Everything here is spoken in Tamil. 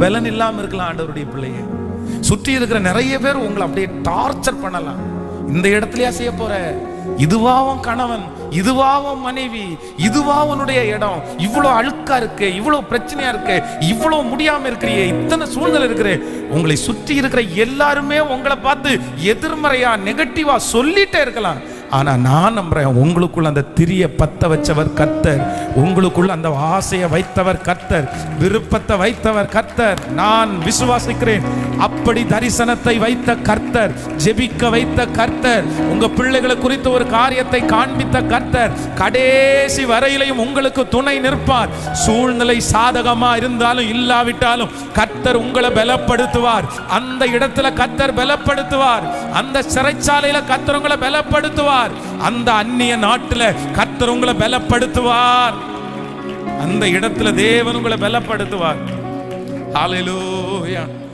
பலன் இல்லாமல் இருக்கலாம் ஆண்டவருடைய பிள்ளைய. சுற்றி இருக்கிற நிறைய பேர் உங்களை அப்படியே டார்ச்சர் பண்ணலாம். இந்த இடத்துலயா செய்ய போற? இதுவாவும் கணவன் இதுவாவும் மனைவி இதுவா உன்னுடைய இடம். இவ்வளவு அழுக்கா இருக்கு இவ்வளவு பிரச்சனையா இருக்கு இவ்வளவு முடியாம இருக்கிறியே இத்தனை சூழ்நிலை இருக்கிற உங்களை சுற்றி இருக்கிற எல்லாருமே உங்களை பார்த்து எதிர்மறையா நெகட்டிவா சொல்லிட்டே இருக்கலாம். ஆனால் நான் நம்புறேன் உங்களுக்குள்ள அந்த திரிய பத்த வச்சவர் கர்த்தர் உங்களுக்குள்ள அந்த ஆசையை வைத்தவர் கர்த்தர் விருப்பத்தை வைத்தவர் கர்த்தர் நான் விசுவாசிக்கிறேன் அப்படி தரிசனத்தை வைத்த கர்த்தர் ஜெபிக்க வைத்த கர்த்தர் உங்க பிள்ளைகளை குறித்து ஒரு காரியத்தை காண்பித்த கர்த்தர் கடைசி வரையிலையும் உங்களுக்கு துணை நிற்பார். சூழ்நிலை சாதகமா இருந்தாலும் இல்லாவிட்டாலும் கர்த்தர் உங்களை பலப்படுத்துவார். அந்த இடத்துல கர்த்தர் பலப்படுத்துவார். அந்த சிறைச்சாலையில கர்த்தர் உங்களை பலப்படுத்துவார். அந்த அந்நிய நாட்டில் கர்த்தர் உங்களை பலப்படுத்துவார். அந்த இடத்துல தேவன் உங்களை பலப்படுத்துவார். ஹalleluya.